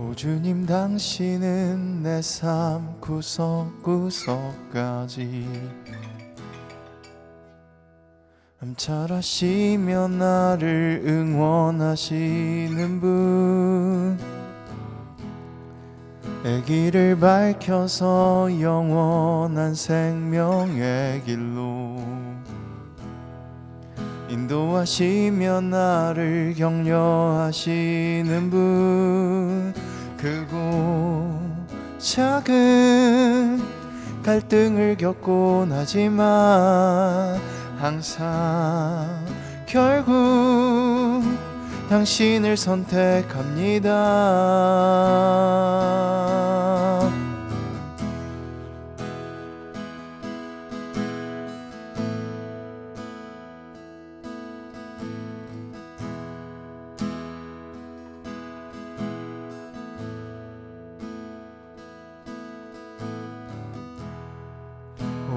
오 주님 당신은 내 삶 구석구석까지 암살하시며 나를 응원하시는 분. 애기를 밝혀서 영원한 생명의 길로 인도하시며 나를 격려하시는 분 크고 작은 갈등을 겪곤 하지만 항상 결국 당신을 선택합니다.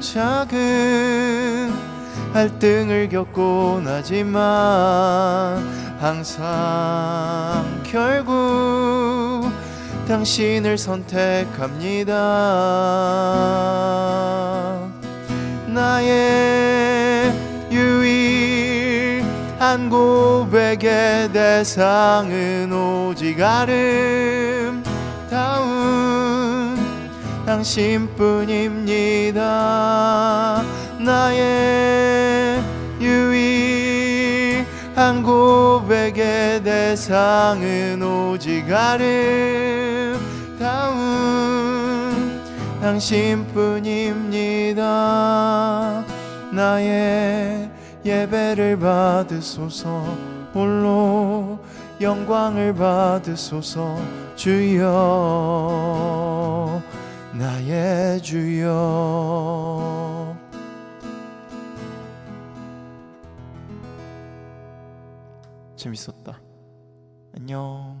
작은 갈등을 겪곤 하지만 항상 결국 당신을 선택합니다. 나의 유일한 고백의 대상은 오직 아름다운 당신뿐입니다. 나의 유일한 고백의 대상은 오직 아름다운 당신뿐입니다. 나의 예배를 받으소서 홀로 영광을 받으소서 주여 나의 주여. 재밌었다. 안녕